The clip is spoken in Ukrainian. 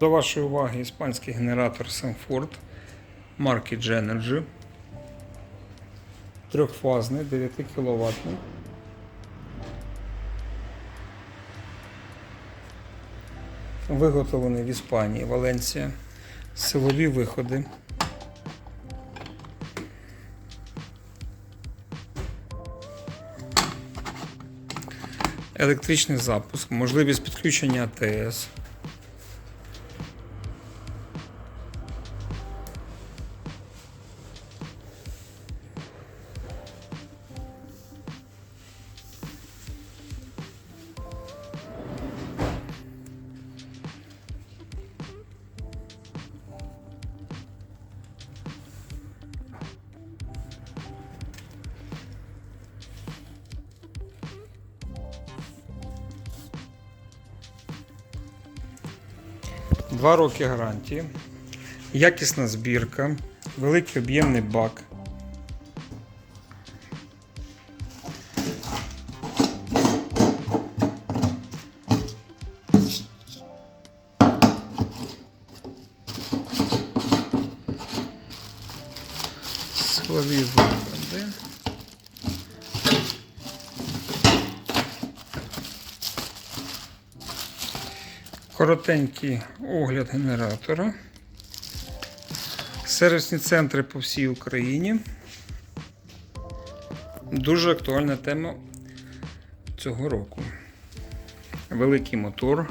До вашої уваги іспанський генератор Sanford марки Genergy. Трьохфазний, 9 кВт. Виготовлений в Іспанії, Валенсія. Силові виходи. Електричний запуск, можливість підключення АТС. Два роки гарантії, якісна збірка, великий об'ємний бак. Силові виходи. Коротенький огляд генератора. Сервісні центри по всій Україні. Дуже актуальна тема цього року. Великий мотор,